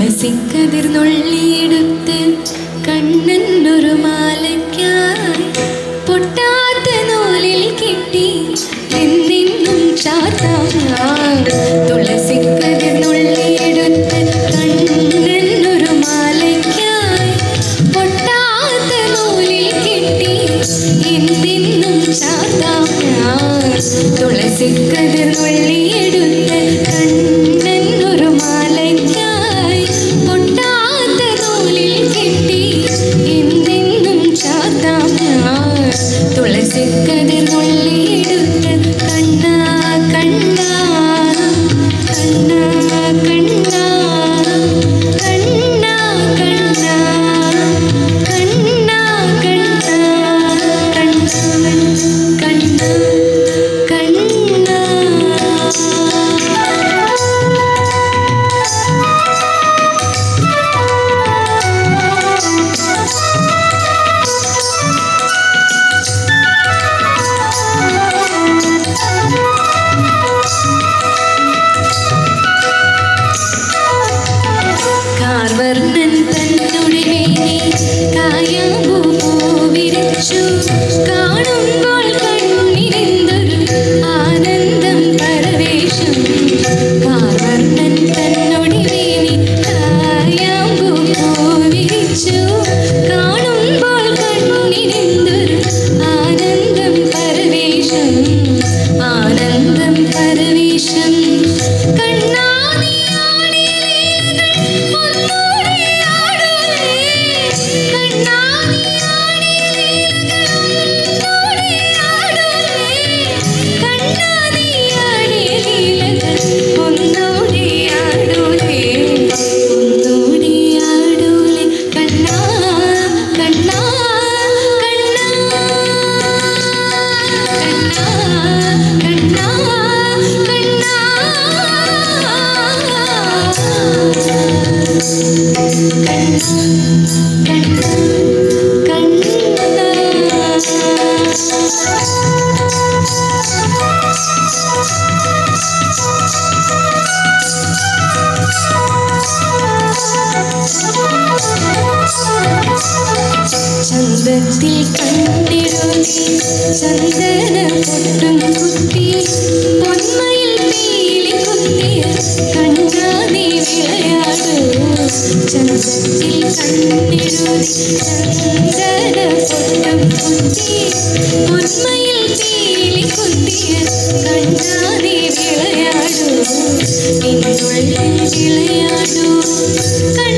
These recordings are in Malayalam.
തുളസിക്കതിർ നുള്ളിയെടുത്ത് കണ്ണൻ ഒരു മാലയ്ക്കായി oceans. ചന്തത്തിൽ കണ്ടിടുന്നേ ചന്ദന പൊട്ടും കുത്തി പൊന്മയിൽ പേലി കുത്തിയ കണ്ടാതെ വിളയാടൂ ചന്തത്തിൽ കണ്ടിടുന്നേ ചന്ദന കണ്ണാതെ വിളയാടൂ വിളയാടൂ കണ്ണ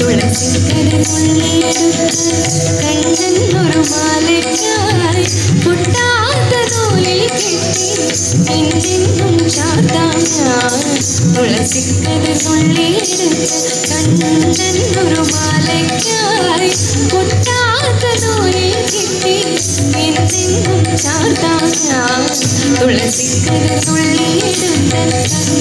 തുളസി കരമുള്ളിൽ കണ്ണ. என்றென்றும் சாத்தானான் துளசித்தது சொல்லியிருக்க கண்ணன் ஒரு மாலைக்காய் கொட்டாத நூலில் கிட்டி என்றென்றும் சாத்தானான் துளசித்தது சொல்லியிருக்க